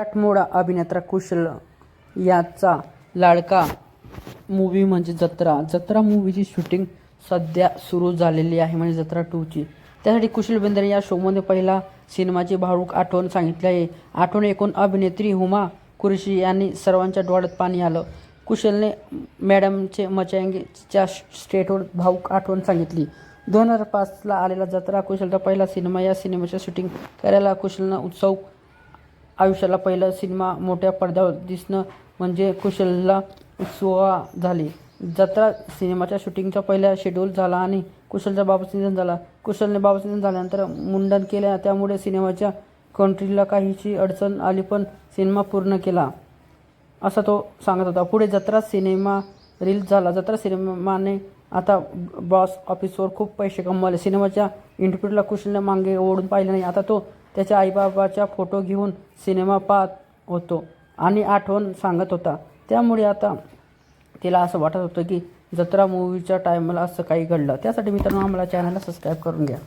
मराठमोळा अभिनेता कुशल याचा लाडका मूवी म्हणजे जत्रा. जत्रा मूवीची शूटिंग सध्या सुरू झालेली आहे म्हणजे जत्रा टूची त्यासाठी कुशल बेंद्रे या शोमध्ये पहिला सिनेमाची भावूक आठवण सांगितली आहे. आठवण एकूण अभिनेत्री हुमा कुरेशी यांनी सर्वांच्या डोळ्यात पाणी आलं. कुशलने मॅडमचे मचांगेच्या स्टेटवर भाऊक आठवण सांगितली. दोन हजार पाचला आलेला जत्रा कुशलचा पहिला सिनेमा या सिनेमाचे शूटिंग करायला कुशलनं उत्सव आयुष्याला पहिला सिनेमा मोठ्या पडद्यावर दिसणं म्हणजे कुशलला उत्सुका झाली. जत्रा सिनेमाच्या शूटिंगचा पहिला शेड्यूल झाला आणि कुशलचा बाबाचं निधन झाला. कुशलने बाबाचं निधन झाल्यानंतर मुंडन केल्या. त्यामुळे सिनेमाच्या कंट्रीला काहीशी अडचण आली पण सिनेमा पूर्ण केला. असा तो सांगत होता. पुढे जत्रा सिनेमा रिलीज झाला. जत्रा सिनेमाने आता बॉस ऑफिसवर खूप पैसे कमवले. सिनेमाच्या इंटरप्रिटला कुशलने मागे ओढून पाहिले नाही. आता तो त्याच्या आईबाबाचा फोटो घेऊन सिनेमा पाहत होतो आणि आठवण सांगत होता. त्यामुळे आता तिला असं वाटत होतं की जत्रा मूवीच्या टायमाला असं काही घडलं. त्यासाठी मित्रांनो आम्हाला चॅनलला सबस्क्राईब करून घ्या.